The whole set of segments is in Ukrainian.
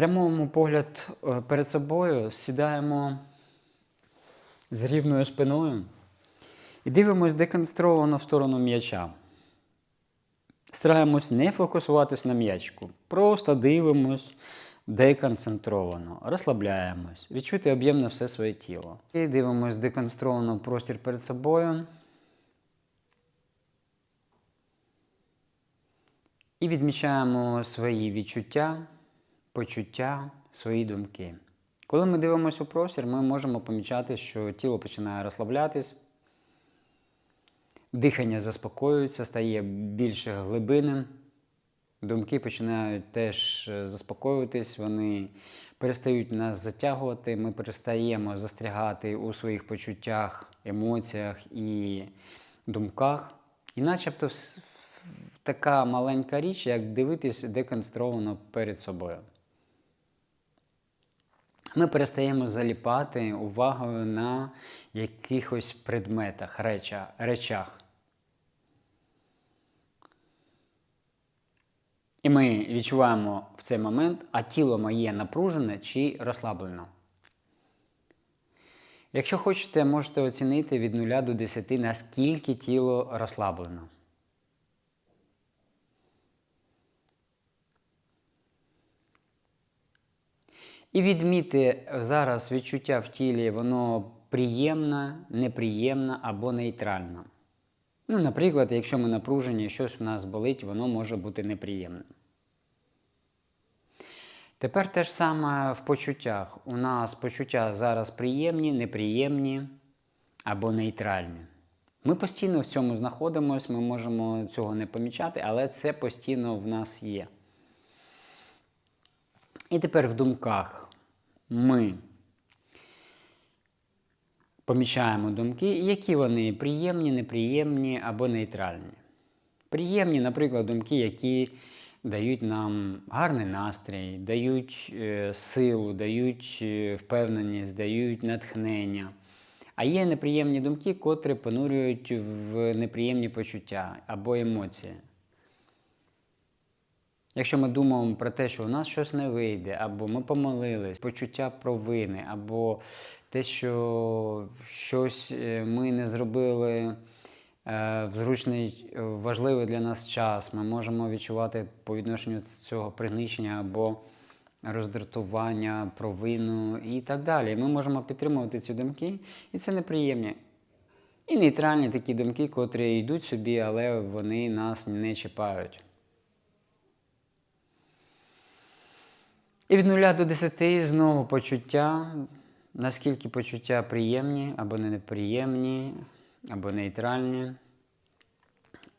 Спрямовуємо погляд е, перед собою, сідаємо з рівною спиною і дивимось деконстровано в сторону м'яча. Стараємось не фокусуватись на м'ячку. Просто дивимось деконцентровано, розслабляємось, відчути об'ємне все своє тіло. І дивимось деконстровано простір перед собою. І відмічаємо свої відчуття, почуття, свої думки. Коли ми дивимося у простір, ми можемо помічати, що тіло починає розслаблятись, дихання заспокоюється, стає більше глибинним, думки починають теж е, заспокоюватись, вони перестають нас затягувати, ми перестаємо застрягати у своїх почуттях, емоціях і думках. І начебто така маленька річ, як дивитись деконстровано перед собою. Ми перестаємо заліпати увагою на якихось предметах, речах. І ми відчуваємо в цей момент, а тіло моє напружене чи розслаблено. Якщо хочете, можете оцінити від 0 до 10, наскільки тіло розслаблено. І відміти зараз відчуття в тілі, воно приємне, неприємне або нейтральне. Ну, наприклад, якщо ми напружені, щось в нас болить, воно може бути неприємним. Тепер те ж саме в почуттях. У нас почуття зараз приємні, неприємні або нейтральні. Ми постійно в цьому знаходимося, ми можемо цього не помічати, але це постійно в нас є. І тепер в думках ми помічаємо думки, які вони приємні, неприємні або нейтральні. Приємні, наприклад, думки, які дають нам гарний настрій, дають е, силу, дають е, впевненість, дають натхнення. А є неприємні думки, котрі понурюють в неприємні почуття або емоції. Якщо ми думаємо про те, що у нас щось не вийде, або ми помолились, почуття провини, або те, що щось е, ми не зробили е, в зручний, е, важливий для нас час, ми можемо відчувати по відношенню цього пригничення або роздратування, провину і так далі. Ми можемо підтримувати ці думки, і це неприємні. І нейтральні такі думки, котрі йдуть собі, але вони нас не чіпають. І від 0 до 10 знову почуття, наскільки почуття приємні або не неприємні, або нейтральні.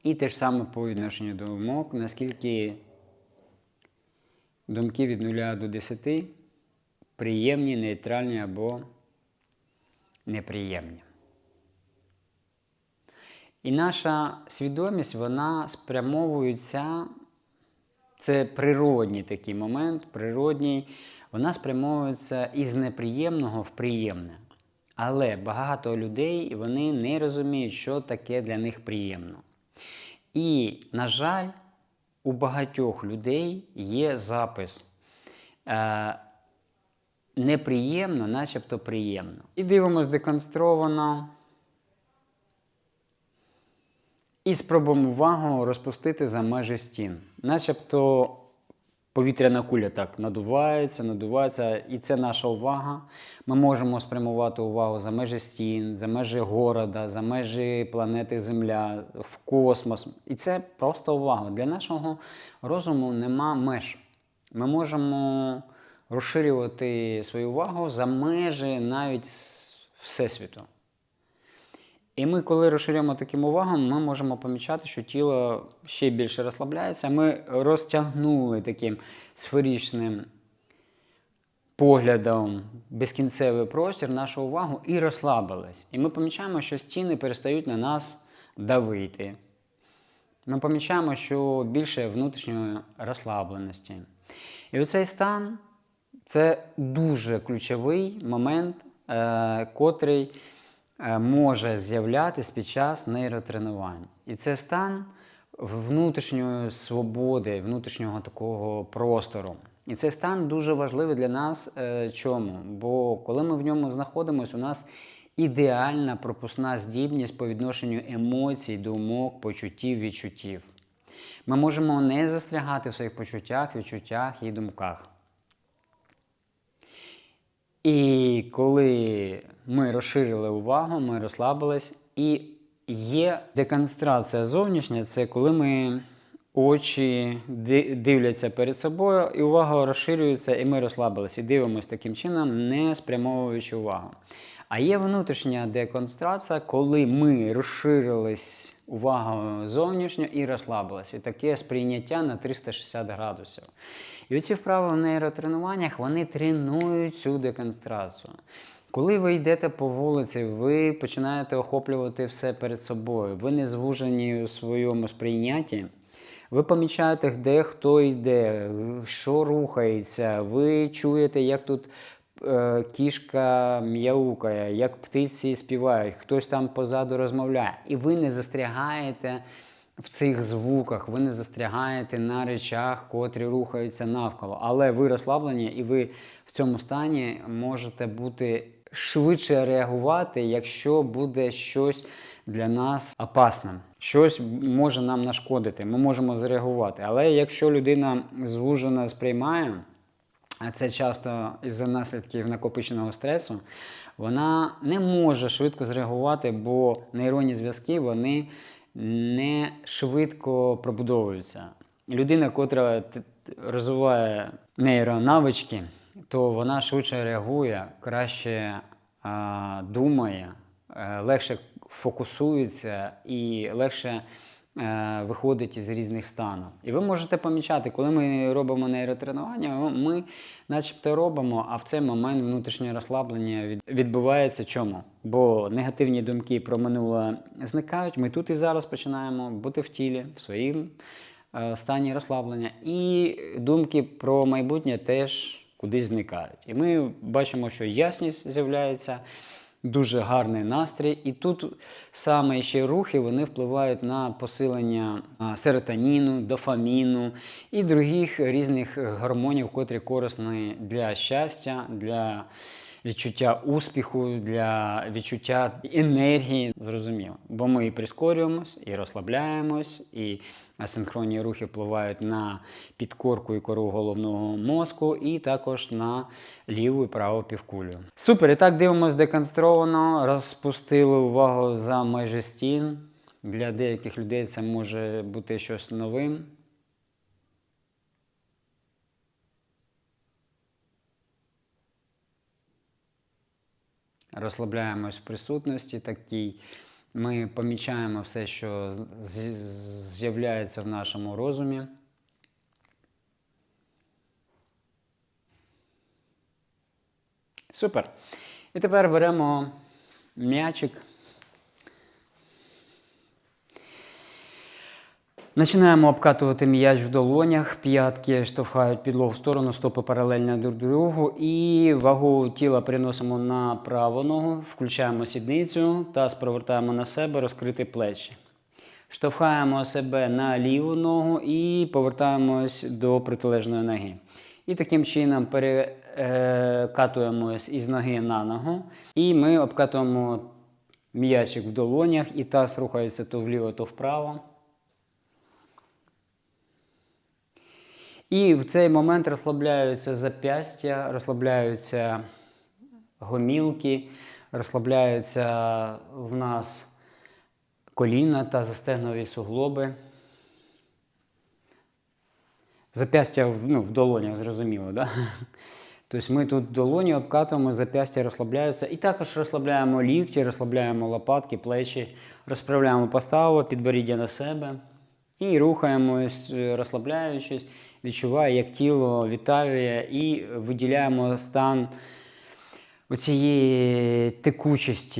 І те ж саме по відношенню до думок, наскільки думки від 0 до 10 приємні, нейтральні або неприємні. І наша свідомість, вона спрямовується це природній такий момент, природній, вона спрямовується із неприємного в приємне. Але багато людей вони не розуміють, що таке для них приємно. І, на жаль, у багатьох людей є запис е, неприємно, начебто приємно. І дивимось деконстровано. І спробуємо увагу розпустити за межі стін. Начебто повітряна куля так надувається, надувається, і це наша увага. Ми можемо спрямувати увагу за межі стін, за межі города, за межі планети Земля, в космос. І це просто увага. Для нашого розуму нема меж. Ми можемо розширювати свою увагу за межі навіть Всесвіту. І ми, коли розширюємо таким увагом, ми можемо помічати, що тіло ще більше розслабляється. Ми розтягнули таким сферичним поглядом безкінцевий простір, нашу увагу і розслабились. І ми помічаємо, що стіни перестають на нас давити. Ми помічаємо, що більше внутрішньої розслабленості. І оцей стан це дуже ключовий момент, е, котрий може з'являтись під час нейротренувань. І це стан внутрішньої свободи, внутрішнього такого простору. І цей стан дуже важливий для нас. Е, чому? Бо коли ми в ньому знаходимося, у нас ідеальна пропускна здібність по відношенню емоцій, думок, почуттів, відчуттів. Ми можемо не застрягати в своїх почуттях, відчуттях і думках. І коли ми розширили увагу, ми розслабились, і є деконстрація зовнішня, це коли ми очі ди- дивляться перед собою, і увага розширюється, і ми розслабились, і дивимося таким чином, не спрямовуючи увагу. А є внутрішня деконцентрація, коли ми розширились увагою зовнішньо і розслабились. І таке сприйняття на 360 градусів. І оці вправи в нейротренуваннях вони тренують цю деконцентрацію. Коли ви йдете по вулиці, ви починаєте охоплювати все перед собою, ви не звужені у своєму сприйнятті. Ви помічаєте, де хто йде, що рухається, ви чуєте, як тут кішка м'яукає, як птиці співають, хтось там позаду розмовляє. І ви не застрягаєте в цих звуках, ви не застрягаєте на речах, котрі рухаються навколо. Але ви розслаблені, і ви в цьому стані можете бути швидше реагувати, якщо буде щось для нас опасним. Щось може нам нашкодити, ми можемо зреагувати. Але якщо людина звужено сприймає, а це часто із-за наслідків накопиченого стресу, вона не може швидко зреагувати, бо нейронні зв'язки вони не швидко пробудовуються. Людина, котра розвиває нейронавички, то вона швидше реагує, краще а, думає, е, легше фокусується і легше виходить із різних станів. І ви можете помічати, коли ми робимо нейротренування, ми начебто робимо, а в цей момент внутрішнє розслаблення відбувається чому? Бо негативні думки про минуле зникають. Ми тут і зараз починаємо бути в тілі, в своїм е, стані розслаблення. І думки про майбутнє теж кудись зникають. І ми бачимо, що ясність з'являється дуже гарний настрій. І тут саме ще рухи вони впливають на посилення серотоніну, дофаміну і других різних гормонів, котрі корисні для щастя, для відчуття успіху, для відчуття енергії. Зрозуміло. Бо ми і прискорюємось, і розслабляємось, і асинхронні рухи впливають на підкорку і кору головного мозку, і також на ліву і праву півкулю. Супер, і так дивимося деконстровано, розпустили увагу за межі стін. Для деяких людей це може бути щось новим. Розслабляємось в присутності такій. Ми помічаємо все, що з'являється в нашому розумі. Супер. І тепер беремо м'ячик. Починаємо обкатувати м'яч в долонях, п'ятки штовхають підлогу в сторону, стопи паралельно друг другу. І вагу тіла переносимо на праву ногу, включаємо сідницю, таз провертаємо на себе, розкрити плечі. Штовхаємо себе на ліву ногу і повертаємось до протилежної ноги. І таким чином перекатуємось із ноги на ногу. І ми обкатуємо м'ячик в долонях, і таз рухається то вліво, то вправо. І в цей момент розслабляються зап'ястя, розслабляються гомілки, розслабляються в нас коліна та застегнові суглоби. Зап'ястя в, ну, в долонях, зрозуміло, да? Тобто ми тут долоні обкатуємо, зап'ястя розслабляються. І також розслабляємо лікті, розслабляємо лопатки, плечі, розправляємо поставу, підборіддя на себе. І рухаємось, е, розслабляючись, відчуває, як тіло вітає, і виділяємо стан оцієї текучості.